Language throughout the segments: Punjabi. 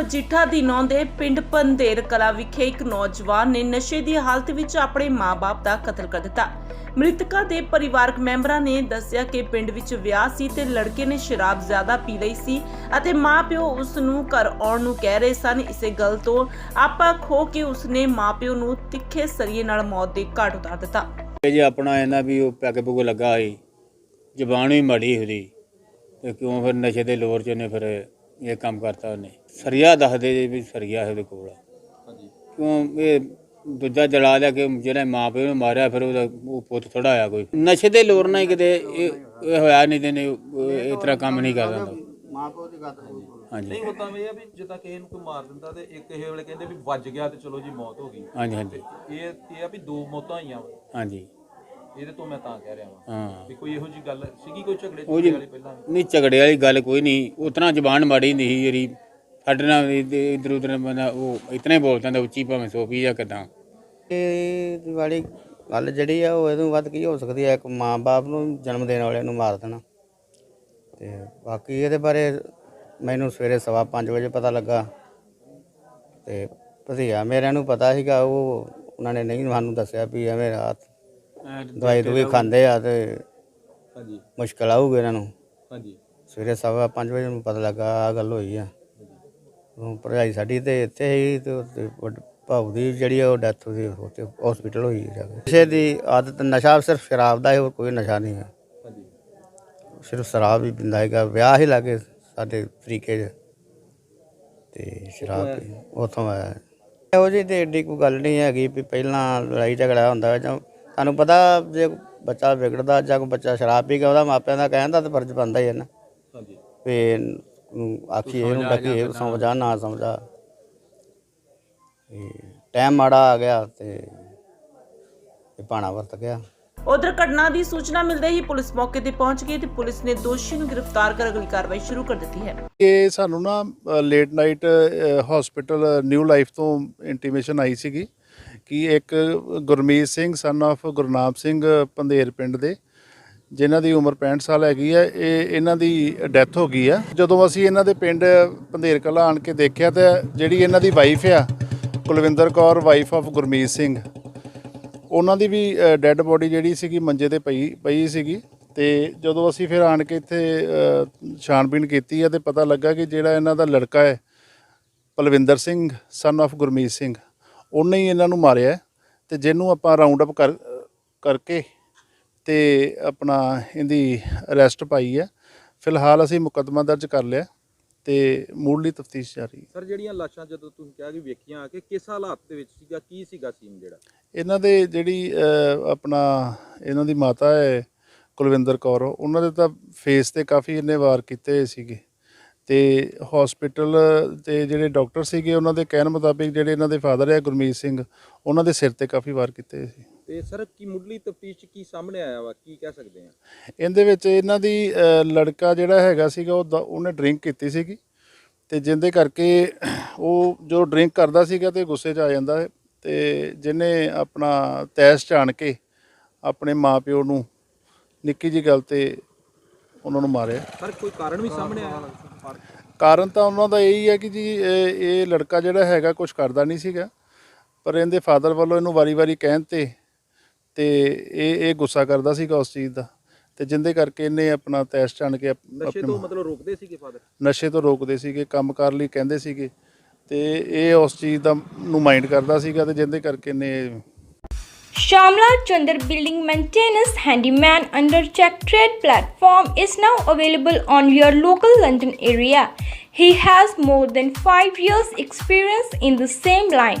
ਮਜੀਠਾ ਦੀ ਨੌਂ ਦੇ ਪਿੰਡ ਪੰਧੇਰ ਕਲਾ ਵਿਖੇ ਇੱਕ ਨੌਜਵਾਨ ਨੇ ਨਸ਼ੇ ਦੀ ਹਾਲਤ ਵਿੱਚ ਆਪਣੇ ਮਾਪੇ ਦਾ ਕਤਲ ਕਰ ਦਿੱਤਾ। ਮ੍ਰਿਤਕਾ ਦੇ ਪਰਿਵਾਰਕ ਮੈਂਬਰਾਂ ਨੇ ਦੱਸਿਆ ਕਿ ਪਿੰਡ ਵਿੱਚ ਵਿਆਹ ਸੀ ਤੇ ਲੜਕੇ ਨੇ ਸ਼ਰਾਬ ਜ਼ਿਆਦਾ ਪੀ ਲਈ ਸੀ ਅਤੇ ਮਾਪਿਓ ਉਸ ਨੂੰ ਘਰ ਆਉਣ ਨੂੰ ਕਹਿ ਰਹੇ ਸਨ। ਇਸੇ ਗੱਲ ਤੋਂ ਆਪਾ ਖੋ ਕੇ ਉਸਨੇ ਮਾਪਿਓ ਨੂੰ ਤਿੱਖੇ ਸਰੀਏ ਨਾਲ ਮੌਤ ਦੇ ਘਾਟ ਉਤਾਰ ਦਿੱਤਾ। ਇਹ ਜੇ ਆਪਣਾ ਇਹਨਾਂ ਵੀ ਉਹ ਪੈਗ ਪੁਗ ਲੱਗਾ ਸੀ, ਜ਼ਬਾਨ ਵੀ ਮੜੀ ਉਹਦੀ, ਤੇ ਕਿਉਂ ਫਿਰ ਨਸ਼ੇ ਦੇ ਲੋਰ ਚ ਉਹਨੇ ਫਿਰ ਇਹ ਕੰਮ ਕਰਤਾ ਉਹਨੇ? ਸਰੀਆ ਦੱਸਦੇ ਜੀ ਵੀ ਸਰੀਆ ਹੈ ਉਹਦੇ ਕੋਲ। ਕਿਉਂ ਇਹ ਦੂਜਾ ਜਲਾ ਲਿਆ ਕਿ ਜਿਹੜਾ ਮਾਂ ਪਿਓ ਨੂੰ ਮਾਰਿਆ ਫਿਰ ਉਹਦਾ ਉਹ ਪੁੱਤ ਥੋੜਾ ਕੋਈ। ਨਸ਼ੇ ਦੇ ਲੋਰ ਨਾਲ ਹੀ ਕਿਤੇ ਇਹ ਇਹ ਹੋਇਆ ਨਹੀਂ ਤੇ ਨੇ ਇਸ ਤਰ੍ਹਾਂ ਕੰਮ ਨਹੀਂ ਕਰਦਾ ਹੁੰਦਾ ਹਾਂਜੀ। ਨਹੀਂ ਉਦਾਂ ਇਹ ਆ ਵੀ ਜਿੱਦਾਂ ਕਿਸੇ ਨੂੰ ਕੋਈ ਮਾਰ ਦਿੰਦਾ ਤੇ ਇੱਕ ਇਹ ਵੇਲੇ ਕਹਿੰਦੇ ਵੀ ਵੱਜ ਗਿਆ ਤੇ ਚਲੋ ਜੀ ਮੌਤ ਹੋ ਗਈ। ਹਾਂਜੀ ਹਾਂਜੀ। ਇਹ ਇਹ ਆ ਵੀ ਦੋ ਮੌਤਾਂ ਹੋਈਆਂ ਵਾ। ਹਾਂਜੀ। ਇਹਦੇ ਤੋਂ ਮੈਂ ਤਾਂ ਕਹਿ ਰਿਹਾ ਵਾਂ ਹਾਂ। ਵੀ ਕੋਈ ਇਹੋ ਜੀ ਗੱਲ ਸੀਗੀ ਕੋਈ ਝਗੜੇ ਉਹ ਜੀ ਝਗੜੇ ਵਾਲੀ ਪਹਿਲਾਂ? ਨਹੀਂ ਝਗੜੇ ਵਾਲੀ ਗੱਲ ਕੋਈ ਨਹੀਂ। ਉਤਨਾ ਜ਼ਬਾਨ ਮਾੜੀ ਨਹੀਂ ਸੀ ਜਿਹੜੀ ਸਾਡੇ ਨਾਲ ਇਧਰ ਉਧਰ ਬੰਦਾ ਉਹ ਇਤਨਾ ਹੀ ਬੋਲ ਜਾਂਦਾ ਉੱਚੀ ਭਾਵੇਂ ਸੋਫੀ ਜਾਂ ਕਿਦਾਂ। ਇਹ ਵਾਲੀ ਗੱਲ ਜਿਹੜੀ ਆ ਉਹ ਇਹਦੋਂ ਵੱਧ ਕੀ ਹੋ ਸਕਦੀ ਹੈ ਇੱਕ ਮਾਂ-ਬਾਪ ਨੂੰ ਜਨਮ ਦੇਣ ਵਾਲਿਆਂ ਨੂੰ ਮਾਰ ਦੇਣਾ। ਤੇ ਬਾਕੀ ਇਹਦੇ ਬਾਰੇ ਮੈਨੂੰ ਸਵੇਰੇ ਸਵਾ ਪੰਜ ਵਜੇ ਪਤਾ ਲੱਗਾ। ਤੇ ਭਤੀਆ ਮੇਰਿਆਂ ਨੂੰ ਪਤਾ ਸੀਗਾ ਉਹ ਉਹਨਾਂ ਨੇ ਨਹੀਂ ਸਾਨੂੰ ਦੱਸਿਆ ਵੀ ਐਵੇਂ ਰਾਤ ਦਵਾਈ ਦਵਾਈ ਖਾਂਦੇ ਆ ਤੇ ਹਾਂਜੀ। ਮੁਸ਼ਕਲ ਆਊਗੀ ਇਹਨਾਂ ਨੂੰ। ਹਾਂਜੀ। ਸਵੇਰੇ ਸਵਾ ਪੰਜ ਵਜੇ ਨੂੰ ਪਤਾ ਲੱਗਾ ਆ ਗੱਲ ਹੋਈ ਆ। ਭਰਜਾਈ ਸਾਡੀ ਤੇ ਇੱਥੇ ਹੀ ਤੇ ਉੱਥੇ ਵੱਡ- ਭਾਊ ਦੀ ਜਿਹੜੀ ਆ ਉਹ ਡੈਥ ਉਹਦੀ ਉੱਥੇ ਹਸਪੀਟਲ ਹੋਈ ਜਾ ਕੇ। ਨਸ਼ੇ ਦੀ ਆਦਤ ਨਸ਼ਾ ਸਿਰਫ ਸ਼ਰਾਬ ਦਾ ਹੈ ਹੋਰ ਕੋਈ ਨਸ਼ਾ ਨਹੀਂ ਹੈ ਹਾਂਜੀ। ਸਿਰਫ ਸ਼ਰਾਬ ਹੀ ਪੀਂਦਾ ਹੈਗਾ ਵਿਆਹ ਹੀ ਲਾਗੇ ਸਾਡੇ ਤਰੀਕੇ 'ਚ। ਤੇ ਸ਼ਰਾਬ ਪੀ ਉਥੋਂ ਆਇਆ। ਇਹੋ ਜਿਹੀ ਤੇ ਏਡੀ ਕੋਈ ਗੱਲ ਨਹੀਂ ਹੈਗੀ ਵੀ ਪਹਿਲਾਂ ਲੜਾਈ ਝਗੜਾ ਹੁੰਦਾ ਜਾਂ ਤੁਹਾਨੂੰ ਪਤਾ ਜੇ ਬੱਚਾ ਵਿਗੜਦਾ ਜਾਂ ਕੋਈ ਬੱਚਾ ਸ਼ਰਾਬ ਪੀ ਕੇ ਉਹਦਾ ਮਾਪਿਆਂ ਦਾ ਕਹਿਣ ਦਾ ਤਾਂ ਫਰਜ਼ ਬਣਦਾ ਹੀ ਹੈ ਨਾ। ਹਾਂਜੀ। ਇਹਨੂੰ ਆਖੀ ਇਹਨੂੰ ਡੱਕੀ ਇਹ ਸਮਝਾ ਨਾ ਸਮਝਾ। ਟਾਈਮ ਮਾੜਾ ਆ ਗਿਆ ਤੇ ਇਹ ਪਾਣਾ ਵਰਤ ਗਿਆ। ਉਧਰ ਘਟਨਾ ਦੀ ਸੂਚਨਾ ਮਿਲਦੇ ਹੀ ਪੁਲਿਸ ਮੌਕੇ ਤੇ ਪਹੁੰਚ ਗਈ ਤੇ ਪੁਲਿਸ ਨੇ ਦੋਸ਼ੀ ਨੂੰ ਗ੍ਰਿਫਤਾਰ ਕਰ ਅਗਲੀ ਕਾਰਵਾਈ ਸ਼ੁਰੂ ਕਰ ਦਿੱਤੀ ਹੈ। ਇਹ ਸਾਨੂੰ ਨਾ late night hospital new life ਤੋਂ ਇੰਟੀਮੇਸ਼ਨ ਆਈ ਸੀਗੀ ਕਿ ਇੱਕ ਗੁਰਮੀਤ ਸਿੰਘ ਸਨ of ਗੁਰਨਾਮ ਸਿੰਘ ਪੰਧੇਰ ਪਿੰਡ ਦੇ ਜਿਨ੍ਹਾਂ ਦੀ ਉਮਰ 65 ਸਾਲ ਹੈਗੀ ਹੈ ਇਹ ਇਹਨਾਂ ਦੀ ਡੈਥ ਹੋ ਗਈ ਆ। ਜਦੋਂ ਅਸੀਂ ਇਹਨਾਂ ਦੇ ਪਿੰਡ ਪੰਧੇਰ ਕਲਾ ਆਣ ਕੇ ਦੇਖਿਆ ਤੇ ਜਿਹੜੀ ਇਹਨਾਂ ਦੀ ਵਾਈਫ ਆ, ਕੁਲਵਿੰਦਰ ਕੌਰ ਵਾਈਫ ਆਫ ਗੁਰਮੀਤ ਸਿੰਘ, ਉਹਨਾਂ ਦੀ ਵੀ ਡੈੱਡ ਬੋਡੀ ਜਿਹੜੀ ਸੀਗੀ ਮੰਜੇ ਤੇ ਪਈ ਪਈ ਸੀਗੀ ਤੇ ਜਦੋਂ ਅਸੀਂ ਫਿਰ ਆਣ ਕੇ ਇੱਥੇ ਛਾਣਬੀਣ ਕੀਤੀ ਆ ਤੇ ਪਤਾ ਲੱਗਾ ਕਿ ਜਿਹੜਾ ਇਹਨਾਂ ਦਾ ਲੜਕਾ ਹੈ, ਪਲਵਿੰਦਰ ਸਿੰਘ ਸਨ of ਗੁਰਮੀਤ ਸਿੰਘ, ਉਹਨੇ ਹੀ ਇਹਨਾਂ ਨੂੰ ਮਾਰਿਆ ਹੈ ਤੇ ਜਿਹਨੂੰ ਆਪਾਂ ਰਾਉਂਡ ਅਪ ਕਰ ਕਰਕੇ ਤੇ ਆਪਣਾ ਇਹਦੀ ਅਰੈਸਟ ਪਾਈ ਹੈ। ਫਿਲਹਾਲ ਅਸੀਂ ਮੁਕੱਦਮਾ ਦਰਜ ਕਰ ਲਿਆ ਤੇ ਮੂਲਲੀ ਤਫਤੀਸ਼ ਜਾਰੀ ਹੈ। ਸਰ ਜਿਹੜੀਆਂ ਲਾਸ਼ਾਂ ਜਦੋਂ ਤੁਸੀਂ ਕਿਹਾ ਕਿ ਵੇਖੀਆਂ ਆ ਕਿ ਕਿਸ ਹਾਲਾਤ ਦੇ ਵਿੱਚ ਸੀਗਾ ਕੀ ਸੀਗਾ ਸੀਨ ਜਿਹੜਾ? ਇਹਨਾਂ ਦੇ ਜਿਹੜੀ ਆਪਣਾ ਇਹਨਾਂ ਦੀ ਮਾਤਾ ਹੈ ਕੁਲਵਿੰਦਰ ਕੌਰ ਉਹਨਾਂ ਦੇ ਤਾਂ ਫੇਸ ਤੇ ਕਾਫੀ ਇਹਨੇ ਵਾਰ ਕੀਤੇ ਹੋਏ ਸੀਗੇ। ਤੇ ਹਸਪੀਟਲ ਤੇ ਜਿਹੜੇ ਡਾਕਟਰ ਸੀਗੇ ਉਹਨਾਂ ਦੇ ਕਹਿਣ ਮੁਤਾਬਿਕ ਜਿਹੜੇ ਇਹਨਾਂ ਦੇ ਫਾਦਰ ਹੈ ਗੁਰਮੀਤ ਸਿੰਘ ਉਹਨਾਂ ਦੇ ਸਿਰ ਤੇ ਕਾਫੀ ਵਾਰ ਕੀਤੇ ਹੋਏ ਸੀ। ਤੇ ਸਰ ਕੀ ਮੁੱਢਲੀ ਤਫਤੀਸ਼ ਚ ਕੀ ਸਾਹਮਣੇ ਆਇਆ ਵਾ? ਕੀ ਕਹਿ ਸਕਦੇ ਆ? ਇਹਦੇ ਵਿੱਚ ਇਹਨਾਂ ਦੀ ਅ, ਲੜਕਾ ਜਿਹੜਾ ਹੈਗਾ ਸੀਗਾ ਉਹ ਦ- ਉਹਨੇ ਡਰਿੰਕ ਕੀਤੀ ਸੀਗੀ ਤੇ ਜਿੰਦੇ ਕਰਕੇ ਉਹ ਜੋ ਡਰਿੰਕ ਕਰਦਾ ਸੀਗਾ ਤੇ ਗੁੱਸੇ 'ਚ ਆ ਜਾਂਦਾ ਹੈ ਤੇ ਜਿਹਨੇ ਆਪਣਾ ਤੈਸ ਚਾਣ ਕੇ ਆਪਣੇ ਮਾਪਿਓ ਨੂੰ ਨਿੱਕੀ ਜੀ ਗੱਲ ਤੇ ਉਹਨਾਂ ਨੂੰ ਮਾਰਿਆ। ਸਰ ਕੋਈ ਕਾਰਨ ਵੀ ਸਾਹਮਣੇ ਆਇਆ? ਕਾਰਨ ਤਾਂ ਉਹਨਾਂ ਦਾ ਇਹੀ ਹੈ ਕਿ ਜੀ ਇਹ ਇਹ ਲੜਕਾ ਜਿਹੜਾ ਹੈਗਾ ਕੁਝ ਕਰਦਾ ਨਹੀਂ ਸੀਗਾ। ਪਰ ਇਹਦੇ ਫਾਦਰ ਵੱਲੋਂ ਇਹਨੂੰ ਵਾਰੀ-ਵਾਰੀ ਕਹਿਣ ਤੇ ਤੇ ਇਹ ਇਹ ਗੁੱਸਾ ਕਰਦਾ ਸੀਗਾ ਉਸ ਚੀਜ਼ ਦਾ ਤੇ ਜਿੰਦੇ ਕਰਕੇ ਇਹਨੇ ਆਪਣਾ ਤੈਸ ਚਾਣ ਕੇ ਆਪ- ਨਸ਼ੇ ਤੋਂ ਮਤਲਬ ਰੋਕਦੇ ਸੀਗੇ ਫਾਦਰ ਨਸ਼ੇ ਤੋਂ ਰੋਕਦੇ ਸੀਗੇ ਕੰਮ ਕਰ ਲਈ ਕਹਿੰਦੇ ਸੀਗੇ ਤੇ ਇਹ ਉਸ ਚੀਜ਼ ਦਾ ਨੂੰ ਮਾਈਂਡ ਕਰਦਾ ਸੀਗਾ ਤੇ ਜਿੰਦੇ ਕਰਕੇ ਇਹਨੇ Shamla Chandar Building Maintenance Handyman under Check Trade platform is now available on your local London area. He has more than 5 years experience in the same line.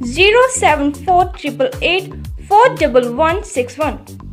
07488 41161.